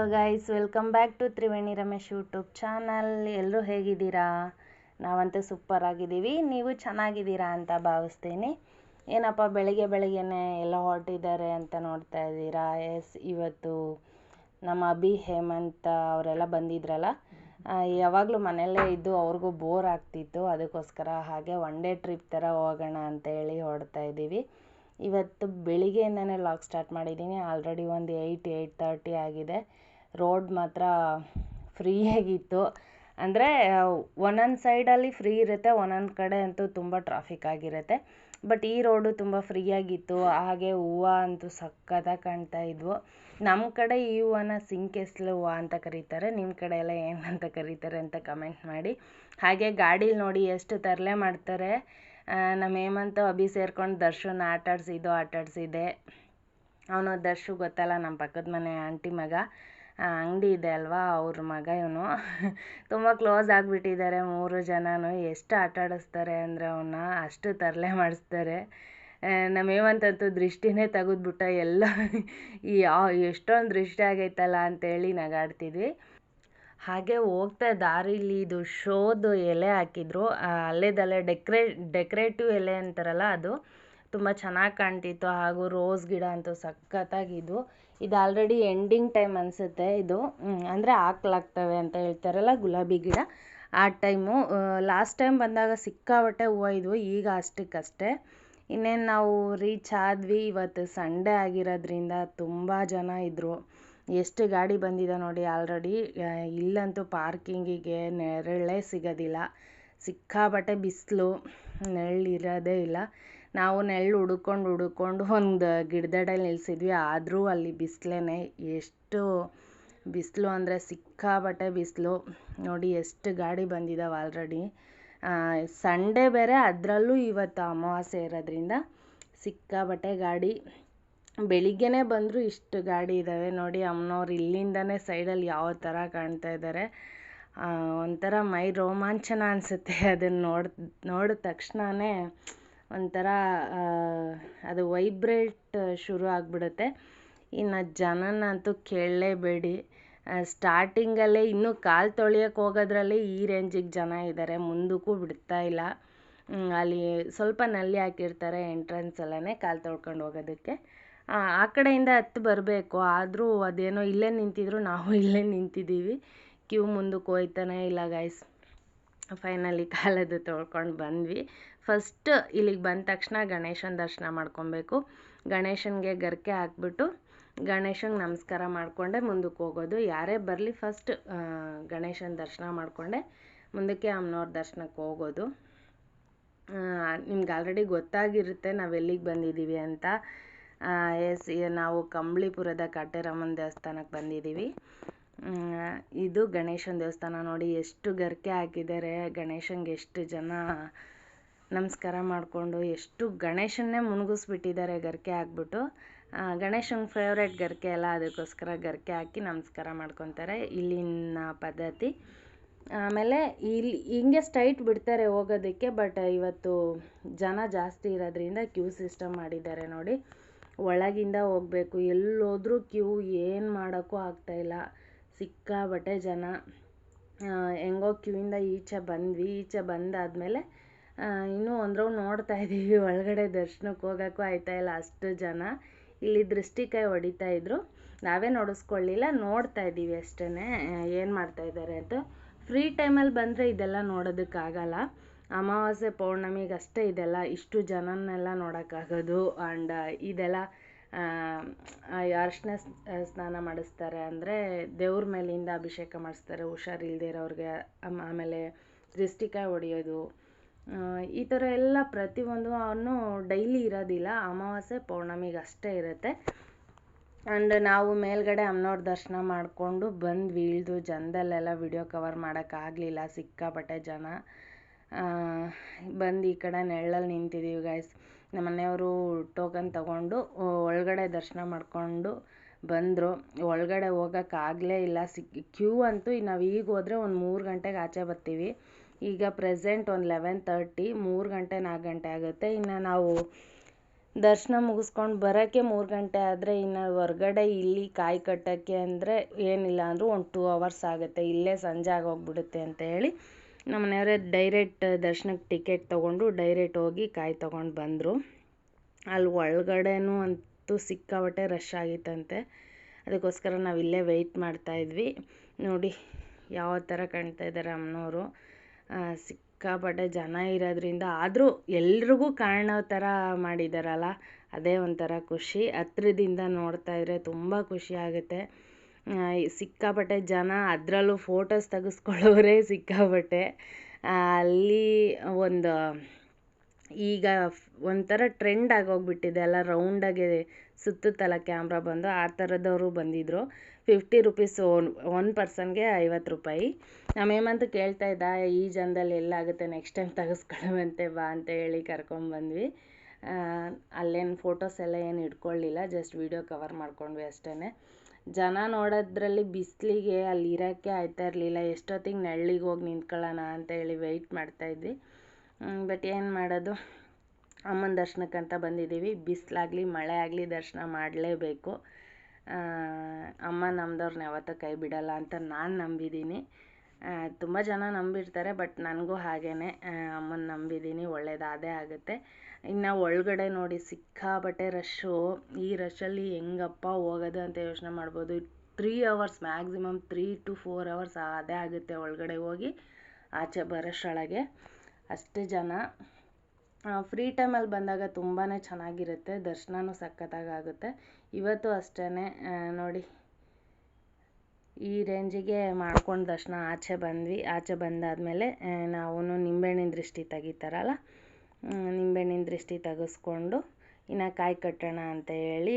Hello guys welcome back to Triveni Ramesh YouTube channel ಎಲ್ಲರೂ ಹೇಗಿದ್ದೀರಾ? ನಾವಂತೂ ಸೂಪರ್ ಆಗಿದ್ದೀವಿ. ನೀವು ಚೆನ್ನಾಗಿದ್ದೀರಾ ಅಂತ ಭಾವಿಸ್ತೀನಿ. ಏನಪ್ಪ, ಬೆಳಿಗ್ಗೆ ಬೆಳಿಗ್ಗೆನೆ ಎಲ್ಲ ಹೊರಟಿದ್ದಾರೆ ಅಂತ ನೋಡ್ತಾ ಇದ್ದೀರಾ? ಎಸ್ ಇವತ್ತು ನಮ್ಮ ಅಭಿ ಹೇಮಂತ ಅವರೆಲ್ಲ ಬಂದಿದ್ರಲ್ಲ ಯಾವಾಗಲೂ ಮನೆಯಲ್ಲೇ ಇದ್ದು ಅವ್ರಿಗೂ ಬೋರ್ ಆಗ್ತಿತ್ತು. ಅದಕ್ಕೋಸ್ಕರ ಹಾಗೆ ಒನ್ ಡೇ ಟ್ರಿಪ್ ಥರ ಹೋಗೋಣ ಅಂತ ಹೇಳಿ ಹೊಡ್ತಾ ಇದ್ದೀವಿ. ಇವತ್ತು ಬೆಳಿಗ್ಗೆಯಿಂದನೇ ಲಾಗ್ ಸ್ಟಾರ್ಟ್ ಮಾಡಿದ್ದೀನಿ. ಆಲ್ರೆಡಿ ಒಂದು ಏಯ್ಟ್ ಏಯ್ಟ್ ತರ್ಟಿ ಆಗಿದೆ. ರೋಡ್ ಮಾತ್ರ ಫ್ರೀಯಾಗಿತ್ತು. ಅಂದರೆ ಒಂದೊಂದು ಸೈಡಲ್ಲಿ ಫ್ರೀ ಇರುತ್ತೆ, ಒಂದೊಂದು ಕಡೆ ಅಂತೂ ತುಂಬ ಟ್ರಾಫಿಕ್ ಆಗಿರುತ್ತೆ. ಬಟ್ ಈ ರೋಡು ತುಂಬ ಫ್ರೀಯಾಗಿತ್ತು. ಹಾಗೆ ಹೂವು ಅಂತೂ ಸಕ್ಕತ್ತಾಗಿ ಕಾಣ್ತಾ ಇದ್ವು. ನಮ್ಮ ಕಡೆ ಈ ಹೂವನ್ನ ಸಿಂಕೆಸ್ಲು ಹೂವು ಅಂತ ಕರೀತಾರೆ. ನಿಮ್ಮ ಕಡೆ ಎಲ್ಲ ಏನಂತ ಕರೀತಾರೆ ಅಂತ ಕಮೆಂಟ್ ಮಾಡಿ. ಹಾಗೆ ಗಾಡೀಲಿ ನೋಡಿ ಎಷ್ಟು ತರಲೆ ಮಾಡ್ತಾರೆ. ನಮ್ಮ ಹೇಮಂತು ಅಭಿ ಸೇರ್ಕೊಂಡು ದರ್ಶನ್ ಆಟ ಆಡಿಸಿದ್ದು ಆಟ ಅವನು ದರ್ಶು ಗೊತ್ತಲ್ಲ ನಮ್ಮ ಪಕ್ಕದ ಮನೆ ಆಂಟಿ ಮಗ. ಅಂಗಡಿ ಇದೆ ಅಲ್ವಾ ಅವ್ರ ಮಗ ಇವನು. ತುಂಬ ಕ್ಲೋಸ್ ಆಗಿಬಿಟ್ಟಿದ್ದಾರೆ ಮೂರು ಜನನು. ಎಷ್ಟು ಆಟ ಆಡಿಸ್ತಾರೆ ಅಂದರೆ ಅವನ್ನ ಅಷ್ಟು ತರಲೆ ಮಾಡಿಸ್ತಾರೆ. ನಮ್ಮ ಹೇಮಂತಂತೂ ದೃಷ್ಟಿನೇ ತೆಗೆದ್ಬಿಟ್ಟ ಎಲ್ಲ ಈ ಎಷ್ಟೊಂದು ದೃಷ್ಟಿ ಆಗೈತಲ್ಲ ಅಂತೇಳಿ ನಗಾಡ್ತಿದ್ವಿ. ಹಾಗೆ ಹೋಗ್ತಾ ದಾರಿಲಿ ಇದು ಶೋದು ಎಲೆ ಹಾಕಿದ್ರು. ಅಲ್ಲೇದಲ್ಲೇ ಡೆಕ್ರೇ, ಡೆಕ್ರೇಟಿವ್ ಎಲೆ ಅಂತಾರಲ್ಲ ಅದು. ತುಂಬ ಚೆನ್ನಾಗಿ ಕಾಣ್ತಿತ್ತು. ಹಾಗೂ ರೋಸ್ ಗಿಡ ಅಂತೂ ಸಖತ್ತಾಗಿದ್ವು ಇದು ಆಲ್ರೆಡಿ ಎಂಡಿಂಗ್ ಟೈಮ್ ಅನಿಸುತ್ತೆ ಇದು. ಅಂದರೆ ಹಾಕ್ಲಾಗ್ತವೆ ಅಂತ ಹೇಳ್ತಾರಲ್ಲ ಗುಲಾಬಿ ಗಿಡ. ಆ ಟೈಮು ಲಾಸ್ಟ್ ಟೈಮ್ ಬಂದಾಗ ಸಿಕ್ಕಾಪಟ್ಟೆ ಹೂವು ಇದ್ವು, ಈಗ ಅಷ್ಟಕ್ಕಷ್ಟೇ. ಇನ್ನೇನು ನಾವು ರೀಚ್ ಆದ್ವಿ, ಇವತ್ತು ಸಂಡೇ ಆಗಿರೋದ್ರಿಂದ ತುಂಬ ಜನ ಇದ್ದರು ಎಷ್ಟು ಗಾಡಿ ಬಂದಿದೆ ನೋಡಿ ಆಲ್ರೆಡಿ ಇಲ್ಲಂತೂ ಪಾರ್ಕಿಂಗಿಗೆ ನೆರಳೇ ಸಿಗೋದಿಲ್ಲ. ಸಿಕ್ಕಾಪಟ್ಟೆ ಬಿಸಿಲು, ನೆರಳಿರೋದೇ ಇಲ್ಲ. ನಾವು ನೆರಳು ಹುಡುಕೊಂಡು ಹುಡುಕೊಂಡು ಒಂದು ಗಿಡದಡಲ್ಲಿ ನಿಲ್ಸಿದ್ವಿ. ಆದರೂ ಅಲ್ಲಿ ಬಿಸಿಲೇನೆ ಎಷ್ಟು ಬಿಸಿಲು ಅಂದರೆ ಸಿಕ್ಕಾಪಟ್ಟೆ ಬಿಸಿಲು. ನೋಡಿ ಎಷ್ಟು ಗಾಡಿ ಬಂದಿದ್ದಾವೆ ಆಲ್ರೆಡಿ ಸಂಡೇ ಬೇರೆ, ಅದರಲ್ಲೂ ಇವತ್ತು ಅಮಾವಾಸ್ಯೆ ಇರೋದ್ರಿಂದ ಸಿಕ್ಕಾಪಟ್ಟೆ ಗಾಡಿ ಬೆಳಿಗ್ಗೆನೇ ಬಂದರೂ ಇಷ್ಟು ಗಾಡಿ ಇದ್ದಾವೆ ನೋಡಿ ಅಮ್ಮನವ್ರು ಇಲ್ಲಿಂದನೇ ಸೈಡಲ್ಲಿ ಯಾವ ಥರ ಕಾಣ್ತಾ ಇದ್ದಾರೆ ಒಂಥರ ಮೈ ರೋಮಾಂಚನ ಅನಿಸುತ್ತೆ. ಅದನ್ನು ನೋಡ್, ನೋಡಿದ ತಕ್ಷಣವೇ ಒಂಥರ ಅದು ವೈಬ್ರೇಟ್ ಶುರು ಆಗಿಬಿಡುತ್ತೆ. ಇನ್ನು ಜನನಂತೂ ಕೇಳಲೇಬೇಡಿ. ಸ್ಟಾರ್ಟಿಂಗಲ್ಲೇ ಇನ್ನೂ ಕಾಲು ತೊಳಿಯೋಕೆ ಹೋಗೋದ್ರಲ್ಲಿ ಈ ರೇಂಜಿಗೆ ಜನ ಇದ್ದಾರೆ ಮುಂದಕ್ಕೂ ಬಿಡ್ತಾ ಇಲ್ಲ. ಅಲ್ಲಿ ಸ್ವಲ್ಪ ನಲ್ಲಿ ಹಾಕಿರ್ತಾರೆ ಎಂಟ್ರೆನ್ಸಲ್ಲೇ ಕಾಲು ತೊಳ್ಕೊಂಡು ಹೋಗೋದಕ್ಕೆ. ಆ ಕಡೆಯಿಂದ ಹತ್ತು ಬರಬೇಕು. ಆದರೂ ಅದೇನೋ ಇಲ್ಲೇ ನಿಂತಿದ್ರು, ನಾವು ಇಲ್ಲೇ ನಿಂತಿದ್ದೀವಿ. ಕ್ಯೂ ಮುಂದಕ್ಕೆ ಹೋಯ್ತಾನೆ ಇಲ್ಲ ಗೈಸ್ ಫೈನಲಿ ಕಾಲದ್ದು ತೊಳ್ಕೊಂಡು ಬಂದ್ವಿ. ಫಸ್ಟ್ ಇಲ್ಲಿಗೆ ಬಂದ ತಕ್ಷಣ ಗಣೇಶನ ದರ್ಶನ ಮಾಡ್ಕೊಬೇಕು. ಗಣೇಶನಿಗೆ ಗರ್ಕೆ ಹಾಕ್ಬಿಟ್ಟು ಗಣೇಶನಿಗೆ ನಮಸ್ಕಾರ ಮಾಡಿಕೊಂಡೆ ಮುಂದಕ್ಕೆ ಹೋಗೋದು. ಯಾರೇ ಬರಲಿ ಫಸ್ಟ್ ಗಣೇಶನ ದರ್ಶನ ಮಾಡಿಕೊಂಡೆ. ಮುಂದಕ್ಕೆ ಅಮ್ಮನವ್ರ ದರ್ಶನಕ್ಕೆ ಹೋಗೋದು. ನಿಮ್ಗೆ ಆಲ್ರೆಡಿ ಗೊತ್ತಾಗಿರುತ್ತೆ ನಾವು ಎಲ್ಲಿಗೆ ಬಂದಿದ್ದೀವಿ ಅಂತ. ಎಸ್ ನಾವು ಕಂಬಳಿಪುರದ ಕಾಟೇರಮ್ಮನ ದೇವಸ್ಥಾನಕ್ಕೆ ಬಂದಿದ್ದೀವಿ ಇದು ಗಣೇಶನ ದೇವಸ್ಥಾನ ನೋಡಿ ಎಷ್ಟು ಗರಿಕೆ ಹಾಕಿದ್ದಾರೆ. ಗಣೇಶನ್ಗೆ ಎಷ್ಟು ಜನ ನಮಸ್ಕಾರ ಮಾಡಿಕೊಂಡು ಎಷ್ಟು ಗಣೇಶನ್ನೇ ಮುಳುಗಿಸ್ಬಿಟ್ಟಿದ್ದಾರೆ ಗರ್ಕೆ ಹಾಕ್ಬಿಟ್ಟು. ಗಣೇಶನ ಫೇವ್ರೇಟ್ ಗರ್ಕೆ ಅಲ್ಲ, ಅದಕ್ಕೋಸ್ಕರ ಗರ್ಕೆ ಹಾಕಿ ನಮಸ್ಕಾರ ಮಾಡ್ಕೊತಾರೆ. ಇಲ್ಲಿನ ಪದ್ಧತಿ. ಆಮೇಲೆ ಇಲ್ಲಿ ಹಿಂಗೆ ಸ್ಟ್ರೈಟ್ ಬಿಡ್ತಾರೆ ಹೋಗೋದಕ್ಕೆ ಬಟ್ ಇವತ್ತು ಜನ ಜಾಸ್ತಿ ಇರೋದ್ರಿಂದ ಕ್ಯೂ ಸಿಸ್ಟಮ್ ಮಾಡಿದ್ದಾರೆ ನೋಡಿ. ಒಳಗಿಂದ ಹೋಗಬೇಕು. ಎಲ್ಲೋದ್ರೂ ಕ್ಯೂ ಏನು ಮಾಡೋಕ್ಕೂ ಆಗ್ತಾಯಿಲ್ಲ ಸಿಕ್ಕಾಬಟ್ಟೆ ಜನ ಹೆಂಗೋ ಕ್ಯೂಯಿಂದ ಈಚೆ ಬಂದ್ವಿ. ಈಚೆ ಬಂದಾದಮೇಲೆ ಇನ್ನೂ ಒಂದು ರೌಂಡ್ ನೋಡ್ತಾ ಇದ್ದೀವಿ. ಒಳಗಡೆ ದರ್ಶನಕ್ಕೆ ಹೋಗೋಕ್ಕೂ ಇಲ್ಲ. ಅಷ್ಟು ಜನ ಇಲ್ಲಿ ದೃಷ್ಟಿಕಾಯಿ ಹೊಡಿತಾ ಇದ್ರು. ನಾವೇ ನೋಡಿಸ್ಕೊಳ್ಳಿಲ್ಲ. ನೋಡ್ತಾ ಇದ್ದೀವಿ ಅಷ್ಟೇ ಏನು ಮಾಡ್ತಾ ಇದ್ದಾರೆ ಅಂತ. ಫ್ರೀ ಟೈಮಲ್ಲಿ ಬಂದರೆ ಇದೆಲ್ಲ ನೋಡೋದಕ್ಕಾಗಲ್ಲ ಅಮಾವಾಸ್ಯೆ ಪೌರ್ಣಮಿಗೆ ಅಷ್ಟೇ ಇದೆಲ್ಲ. ಇಷ್ಟು ಜನನ್ನೆಲ್ಲ ನೋಡೋಕ್ಕಾಗೋದು. ಆ್ಯಂಡ್ ಇದೆಲ್ಲ ಅರ್ಶಿನ ಸ್ನಾನ ಮಾಡಿಸ್ತಾರೆ ಅಂದರೆ ದೇವ್ರ ಮೇಲಿಂದ ಅಭಿಷೇಕ ಮಾಡಿಸ್ತಾರೆ ಹುಷಾರಿಲ್ಲದೆ ಇರೋರಿಗೆ ಆಮೇಲೆ ದೃಷ್ಟಿಕ ಹೊಡೆಯೋದು. ಈ ಥರ ಎಲ್ಲ ಪ್ರತಿಯೊಂದು ಅವನು ಡೈಲಿ ಇರೋದಿಲ್ಲ, ಅಮಾವಾಸ್ಯೆ ಪೌರ್ಣಮಿಗೆ ಅಷ್ಟೇ ಇರುತ್ತೆ. ಆ್ಯಂಡ್ ನಾವು ಮೇಲ್ಗಡೆ ಅಮ್ಮನವ್ರ ದರ್ಶನ ಮಾಡಿಕೊಂಡು ಬಂದು ಇಳಿದು ಜನದಲ್ಲೆಲ್ಲ ವಿಡಿಯೋ ಕವರ್ ಮಾಡೋಕ್ಕಾಗಲಿಲ್ಲ ಸಿಕ್ಕಾಪಟ್ಟೆ ಜನ. ಬಂದು ಈ ಕಡೆ ನೆರಳಲ್ಲಿ ನಿಂತಿದ್ದೀವಿ ಗೈಸ್ ನಮ್ಮ ಮನೆಯವರು ಟೋಕನ್ ತಗೊಂಡು ಒಳಗಡೆ ದರ್ಶನ ಮಾಡಿಕೊಂಡು ಬಂದರು. ಒಳಗಡೆ ಹೋಗೋಕ್ಕಾಗಲೇ ಇಲ್ಲ. ಸಿಕ್ ಕ್ಯೂ ಅಂತೂ ನಾವು ಈಗ ಹೋದರೆ ಒಂದು ಮೂರು ಗಂಟೆಗೆ ಆಚೆ ಬರ್ತೀವಿ. ಈಗ ಪ್ರೆಸೆಂಟ್ ಒಂದು ಲೆವೆನ್ ತರ್ಟಿ ಮೂರು ಗಂಟೆ ನಾಲ್ಕು ಗಂಟೆ ಆಗುತ್ತೆ. ಇನ್ನು ನಾವು ದರ್ಶನ ಮುಗಿಸ್ಕೊಂಡು ಬರೋಕ್ಕೆ ಮೂರು ಗಂಟೆ ಆದರೆ ಇನ್ನು ಹೊರಗಡೆ ಇಲ್ಲಿ ಕಾಯಿ ಕಟ್ಟೋಕ್ಕೆ ಅಂದರೆ ಏನಿಲ್ಲ ಅಂದರೂ ಒಂದು ಟೂ ಅವರ್ಸ್ ಆಗುತ್ತೆ. ಇಲ್ಲೇ ಸಂಜೆ ಆಗೋಗ್ಬಿಡುತ್ತೆ ಅಂತ ಹೇಳಿ ನಮ್ಮ ಮನೆಯವರೇ ಡೈರೆಕ್ಟ್ ದರ್ಶನಕ್ಕೆ ಟಿಕೆಟ್ ತೊಗೊಂಡು ಡೈರೆಕ್ಟ್ ಹೋಗಿ ಕಾಯಿ ತೊಗೊಂಡು ಬಂದರು. ಅಲ್ಲಿ ಒಳಗಡೆನೂ ಅಂತೂ ಸಿಕ್ಕಾಪಟ್ಟೆ ರಶ್ ಆಗಿತ್ತಂತೆ. ಅದಕ್ಕೋಸ್ಕರ ನಾವು ಇಲ್ಲೇ ವೆಯ್ಟ್ ಮಾಡ್ತಾಯಿದ್ವಿ ನೋಡಿ ಯಾವ ಥರ ಕಾಣ್ತಾ ಇದ್ದಾರೆ ಅಮ್ಮನವರು. ಸಿಕ್ಕಾಪಟ್ಟೆ ಜನ ಇರೋದ್ರಿಂದ ಆದರೂ ಎಲ್ರಿಗೂ ಕಾಣೋ ಥರ ಮಾಡಿದ್ದಾರಲ್ಲ ಅದೇ ಒಂಥರ ಖುಷಿ. ಹತ್ರದಿಂದ ನೋಡ್ತಾ ಇದ್ರೆ ತುಂಬ ಖುಷಿ ಆಗುತ್ತೆ. ಸಿಕ್ಕಾಪಟ್ಟೆ ಜನ ಅದರಲ್ಲೂ ಫೋಟೋಸ್ ತೆಗೆಸ್ಕೊಳ್ಳೋರೇ ಸಿಕ್ಕಾಪಟ್ಟೆ. ಅಲ್ಲಿ ಒಂದು, ಈಗ ಒಂಥರ ಟ್ರೆಂಡ್ ಆಗೋಗ್ಬಿಟ್ಟಿದೆ. ಎಲ್ಲ ರೌಂಡಾಗಿ ಸುತ್ತುತ್ತಲ್ಲ ಕ್ಯಾಮ್ರಾ ಬಂದು ಆ ಥರದವರು ಬಂದಿದ್ದರು ಫಿಫ್ಟಿ ರುಪೀಸ್ ಒನ್ ಒನ್ ಪರ್ಸನ್ಗೆ ಐವತ್ತು ರೂಪಾಯಿ. ನಮ್ಮ ಹೇಮಂತ್ ಕೇಳ್ತಾ ಇದ್ದ, ಈ ಜನದಲ್ಲಿ ಎಲ್ಲಾಗುತ್ತೆ ನೆಕ್ಸ್ಟ್ ಟೈಮ್ ತೆಗೆಸ್ಕೊಳ್ಳುವಂತೆ ಬಾ ಅಂತ ಹೇಳಿ ಕರ್ಕೊಂಬಂದ್ವಿ ಅಲ್ಲೇನು ಫೋಟೋಸ್ ಎಲ್ಲ ಏನು ಇಟ್ಕೊಳ್ಳಿಲ್ಲ ಜಸ್ಟ್ ವೀಡಿಯೋ ಕವರ್ ಮಾಡ್ಕೊಂಡ್ವಿ ಅಷ್ಟೇ ಜನ ನೋಡೋದ್ರಲ್ಲಿ ಬಿಸಿಲಿಗೆ ಅಲ್ಲಿ ಇರೋಕ್ಕೆ ಆಯ್ತಾ ಇರಲಿಲ್ಲ, ಎಷ್ಟೊತ್ತಿಗೆ ನೆರಳಿಗೆ ಹೋಗಿ ನಿಂತ್ಕೊಳ್ಳೋಣ ಅಂತ ಹೇಳಿ ವೆಯ್ಟ್ ಮಾಡ್ತಾಯಿದ್ವಿ ಬಟ್ ಏನು ಮಾಡೋದು? ಅಮ್ಮನ ದರ್ಶನಕ್ಕಂತ ಬಂದಿದ್ದೀವಿ. ಬಿಸಿಲಾಗಲಿ ಮಳೆ ಆಗಲಿ ದರ್ಶನ ಮಾಡಲೇಬೇಕು. ಅಮ್ಮ ನಮ್ದವ್ರನ್ನ ಯಾವತ್ತೂ ಕೈ ಬಿಡಲ್ಲ ಅಂತ ನಾನು ನಂಬಿದ್ದೀನಿ. ತುಂಬ ಜನ ನಂಬಿರ್ತಾರೆ ಬಟ್ ನನಗೂ ಹಾಗೇ ಅಮ್ಮನ ನಂಬಿದ್ದೀನಿ ಒಳ್ಳೇದಾದೇ ಆಗುತ್ತೆ. ಇನ್ನು ಒಳಗಡೆ ನೋಡಿ ಸಿಕ್ಕಾಪಟ್ಟೆ ರಶ್ಶು ಈ ರಶ್ಶಲ್ಲಿ ಹೆಂಗಪ್ಪ ಹೋಗೋದು ಅಂತ ಯೋಚನೆ ಮಾಡ್ಬೋದು. Three hours maximum three to four hours ಅದೇ ಆಗುತ್ತೆ ಒಳಗಡೆ ಹೋಗಿ, ಆಚೆ ಬರೋಷ್ಟರೊಳಗೆ ಅಷ್ಟು ಜನ. ಫ್ರೀ ಟೈಮಲ್ಲಿ ಬಂದಾಗ ತುಂಬಾ ಚೆನ್ನಾಗಿರುತ್ತೆ. ದರ್ಶನವೂ ಸಖತ್ತಾಗಾಗುತ್ತೆ ಇವತ್ತು ಅಷ್ಟೇ ನೋಡಿ. ಈ ರೇಂಜಿಗೆ ಮಾಡ್ಕೊಂಡು ದರ್ಶನ ಆಚೆ ಬಂದ್ವಿ. ಆಚೆ ಬಂದಾದಮೇಲೆ ನಾವು ನಿಂಬೆಹಣ್ಣಿನ ದೃಷ್ಟಿ ತೆಗಿತಾರಲ್ಲ ನಿಂಬೆಹಣ್ಣಿನ ದೃಷ್ಟಿ ತೆಗೆಸ್ಕೊಂಡು ಇನ್ನು ಕಾಯಿ ಕಟ್ಟೋಣ ಅಂತ ಹೇಳಿ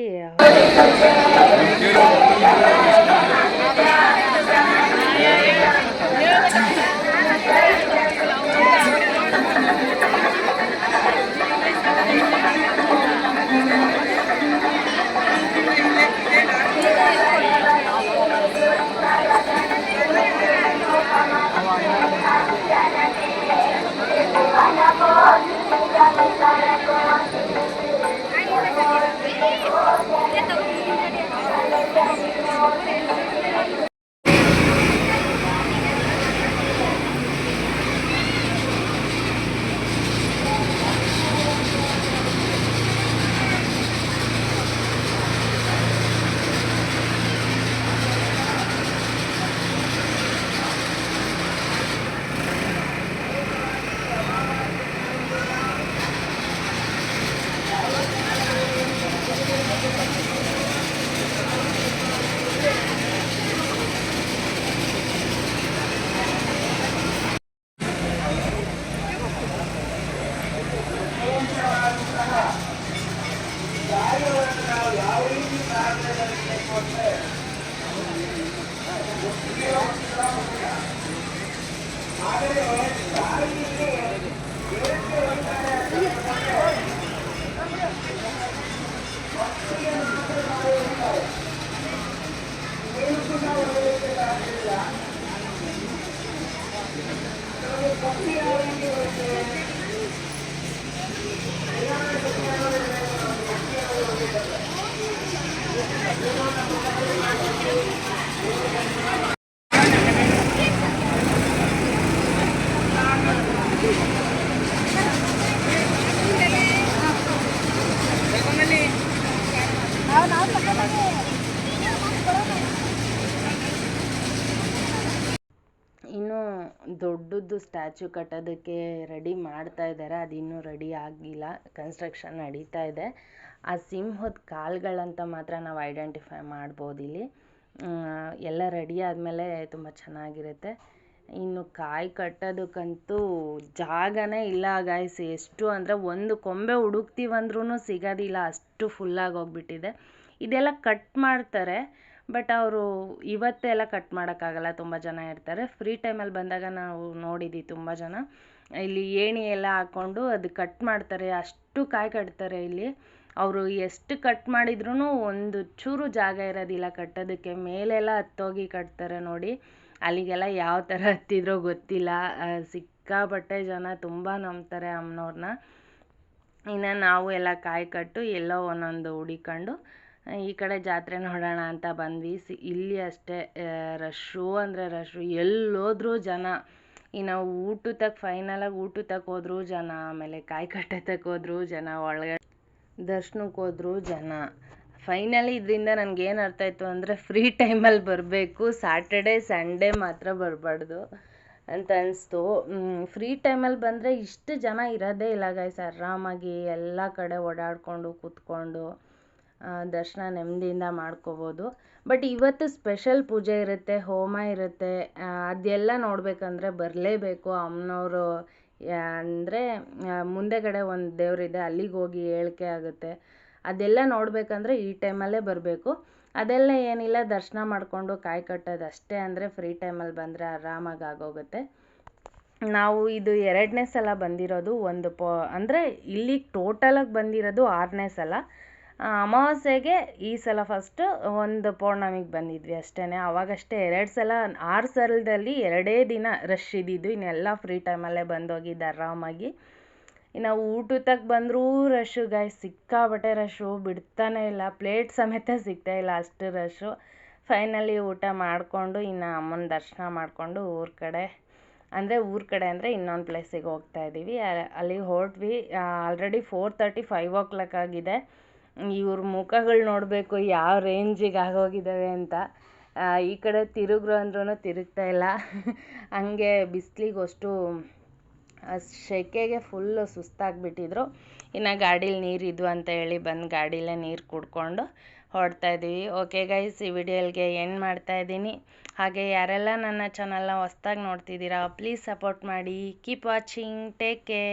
ದೊಡ್ಡದು ಸ್ಟ್ಯಾಚು ಕಟ್ಟೋದಕ್ಕೆ ರೆಡಿ ಮಾಡ್ತಾ ಇದ್ದಾರೆ. ಅದು ಇನ್ನೂ ರೆಡಿ ಆಗಿಲ್ಲ. ಕನ್ಸ್ಟ್ರಕ್ಷನ್ ನಡೀತಾ ಇದೆ. ಆ ಸಿಂಹದ ಕಾಲುಗಳಂತ ಮಾತ್ರ ನಾವು ಐಡೆಂಟಿಫೈ ಮಾಡ್ಬೋದು ಇಲ್ಲಿ. ಎಲ್ಲ ರೆಡಿ ಆದಮೇಲೆ ತುಂಬ ಚೆನ್ನಾಗಿರುತ್ತೆ. ಇನ್ನು ಕಾಯಿ ಕಟ್ಟೋದಕ್ಕಂತೂ ಜಾಗನೇ ಇಲ್ಲ ಗಾಯ್ಸ್ ಎಷ್ಟು ಅಂದರೆ ಒಂದು ಕೊಂಬೆ ಹುಡುಕ್ತೀವಂದ್ರೂ ಸಿಗೋದಿಲ್ಲ. ಅಷ್ಟು ಫುಲ್ಲಾಗಿ ಹೋಗ್ಬಿಟ್ಟಿದೆ. ಇದೆಲ್ಲ ಕಟ್ ಮಾಡ್ತಾರೆ. ಬಟ್ ಅವರು ಇವತ್ತೆಲ್ಲ ಕಟ್ ಮಾಡೋಕ್ಕಾಗಲ್ಲ, ತುಂಬ ಜನ ಇರ್ತಾರೆ. ಫ್ರೀ ಟೈಮಲ್ಲಿ ಬಂದಾಗ ನಾವು ನೋಡಿದ್ದೀವಿ ತುಂಬ ಜನ. ಇಲ್ಲಿ ಏಣಿ ಎಲ್ಲ ಹಾಕ್ಕೊಂಡು ಅದು ಕಟ್ ಮಾಡ್ತಾರೆ, ಅಷ್ಟು ಕಾಯಿ ಕಟ್ತಾರೆ ಇಲ್ಲಿ. ಅವರು ಎಷ್ಟು ಕಟ್ ಮಾಡಿದ್ರೂ ಒಂದು ಚೂರು ಜಾಗ ಇರೋದಿಲ್ಲ ಕಟ್ಟೋದಕ್ಕೆ. ಮೇಲೆಲ್ಲ ಹತ್ತೋಗಿ ಕಟ್ತಾರೆ ನೋಡಿ. ಅಲ್ಲಿಗೆಲ್ಲ ಯಾವ ಥರ ಹತ್ತಿದ್ರೋ ಗೊತ್ತಿಲ್ಲ. ಸಿಕ್ಕಾಪಟ್ಟೆ ಜನ ತುಂಬ ನಂಬ್ತಾರೆ ಅಮ್ಮನವ್ರನ್ನ. ಇನ್ನು ನಾವು ಎಲ್ಲ ಕಾಯಿ ಕಟ್ಟು ಎಲ್ಲೋ ಒಂದೊಂದು ಹುಡಿಕೊಂಡು ಈ ಕಡೆ ಜಾತ್ರೆ ನೋಡೋಣ ಅಂತ ಬಂದ್ವಿ. ಸಿ, ಇಲ್ಲಿ ಅಷ್ಟೇ ರಶ್ಶು ಅಂದರೆ ರಶ್ಶು ಎಲ್ಲೋದ್ರೂ ಜನ. ಇನ್ನು ಊಟಕ್ಕೆ ಫೈನಲಾಗಿ ಊಟಕ್ಕೆ ಹೋದ್ರು ಜನ, ಆಮೇಲೆ ಕಾಯಿ ಕಟ್ಟೋದಕ್ಕೆ ಜನ, ಒಳಗಡೆ ದರ್ಶನಕ್ಕೆ ಹೋದ್ರು ಜನ. ಫೈನಲಿ ಇದರಿಂದ ನನಗೇನು ಅರ್ಥ ಆಯಿತು ಅಂದರೆ ಫ್ರೀ ಟೈಮಲ್ಲಿ ಬರಬೇಕು. ಸಾಟರ್ಡೆ ಸಂಡೇ ಮಾತ್ರ ಬರಬಾರ್ದು ಅಂತ ಅನಿಸ್ತು. ಫ್ರೀ ಟೈಮಲ್ಲಿ ಬಂದರೆ ಇಷ್ಟು ಜನ ಇರೋದೇ ಇಲ್ಲ ಗೈಸ್ ಆರಾಮಾಗಿ ಎಲ್ಲ ಕಡೆ ಓಡಾಡಿಕೊಂಡು, ಕೂತ್ಕೊಂಡು. ದರ್ಶನ ನೆಮ್ಮದಿಯಿಂದ ಮಾಡ್ಕೋಬೋದು. ಬಟ್ ಇವತ್ತು ಸ್ಪೆಷಲ್ ಪೂಜೆ ಇರುತ್ತೆ, ಹೋಮ ಇರುತ್ತೆ. ಅದೆಲ್ಲ ನೋಡಬೇಕಂದ್ರೆ ಬರಲೇಬೇಕು. ಅಮ್ಮನವರು ಅಂದರೆ ಮುಂದೆಗಡೆ ಒಂದು ದೇವರಿದೆ, ಅಲ್ಲಿಗೆ ಹೋಗಿ ಹೇಳಿಕೆ ಆಗುತ್ತೆ. ಅದೆಲ್ಲ ನೋಡಬೇಕಂದ್ರೆ ಈ ಟೈಮಲ್ಲೇ ಬರಬೇಕು. ಅದೆಲ್ಲ ಏನಿಲ್ಲ, ದರ್ಶನ ಮಾಡಿಕೊಂಡು ಕಾಯಿ ಕಟ್ಟೋದು ಅಷ್ಟೇ ಅಂದರೆ ಫ್ರೀ ಟೈಮಲ್ಲಿ ಬಂದರೆ ಆರಾಮಾಗಿ ಆಗೋಗುತ್ತೆ. ನಾವು ಇದು ಎರಡನೇ ಸಲ ಬಂದಿರೋದು ಒಂದು ಪೋ, ಅಂದರೆ ಇಲ್ಲಿ ಟೋಟಲಾಗಿ ಬಂದಿರೋದು ಆರನೇ ಸಲ. ಅಮಾವಾಸ್ಯೆಗೆ ಈ ಸಲ ಫಸ್ಟು ಒಂದು ಪೌರ್ಣಮಿಗೆ ಬಂದಿದ್ವಿ ಅಷ್ಟೇ ಅವಾಗಷ್ಟೇ ಎರಡು ಸಲ, ಆರು ಸಲದಲ್ಲಿ ಎರಡೇ ದಿನ ರಶ್ ಇದ್ದಿದ್ದು. ಇನ್ನೆಲ್ಲ ಫ್ರೀ ಟೈಮಲ್ಲೇ ಬಂದೋಗಿದ್ದು ಆರಾಮಾಗಿ. ಇನ್ನು ಊಟಕ್ಕೆ ಬಂದರೂ ರಶ್ಶು ಗಾಯ್ ಸಿಕ್ಕಾಪಟ್ಟೆ ರಶ್ಶು ಬಿಡ್ತಾನೆ ಇಲ್ಲ. ಪ್ಲೇಟ್ ಸಮೇತ ಸಿಗ್ತಾ ಇಲ್ಲ ಅಷ್ಟು ರಶ್ಶು ಫೈನಲಿ ಊಟ ಮಾಡಿಕೊಂಡು, ಇನ್ನು ಅಮ್ಮನ ದರ್ಶನ ಮಾಡಿಕೊಂಡು ಊರ ಕಡೆ, ಅಂದರೆ ಊರ ಕಡೆ ಅಂದರೆ ಇನ್ನೊಂದು ಪ್ಲೇಸಿಗೆ ಹೋಗ್ತಾ ಇದ್ದೀವಿ. ಅಲ್ಲಿಗೆ ಹೊರಟ್ವಿ already four thirty five o'clock ಆಗಿದೆ. ಇವ್ರ ಮುಖಗಳು ನೋಡಬೇಕು ಯಾವ ರೇಂಜಿಗೆ ಆಗೋಗಿದ್ದಾವೆ ಅಂತ. ಈ ಕಡೆ ತಿರುಗ್ರು ಅಂದ್ರೂ ತಿರುಗ್ತಾ ಇಲ್ಲ. ಹಂಗೆ ಬಿಸಿಲಿಗೆ ಅಷ್ಟು ಸೆಕೆಗೆ ಫುಲ್ಲು ಸುಸ್ತಾಗಿಬಿಟ್ಟಿದ್ರು. ಇನ್ನು ಗಾಡೀಲಿ ನೀರಿದ್ವು ಅಂತ ಹೇಳಿ ಬಂದು ಗಾಡೀಲೇ ನೀರು ಕುಡ್ಕೊಂಡು ಹೊಡ್ತಾ ಇದ್ದೀವಿ ಓಕೆ ಗೈಸ್ ಈ ವಿಡಿಯೋಲ್ಗೆ ಎಂಡ್ ಮಾಡ್ತಾ ಇದ್ದೀನಿ. ಹಾಗೆ ಯಾರೆಲ್ಲ ನನ್ನ ಚಾನಲ್ನ ಹೊಸ್ದಾಗಿ ನೋಡ್ತಿದ್ದೀರಾ ಪ್ಲೀಸ್ ಸಪೋರ್ಟ್ ಮಾಡಿ. Keep watching take care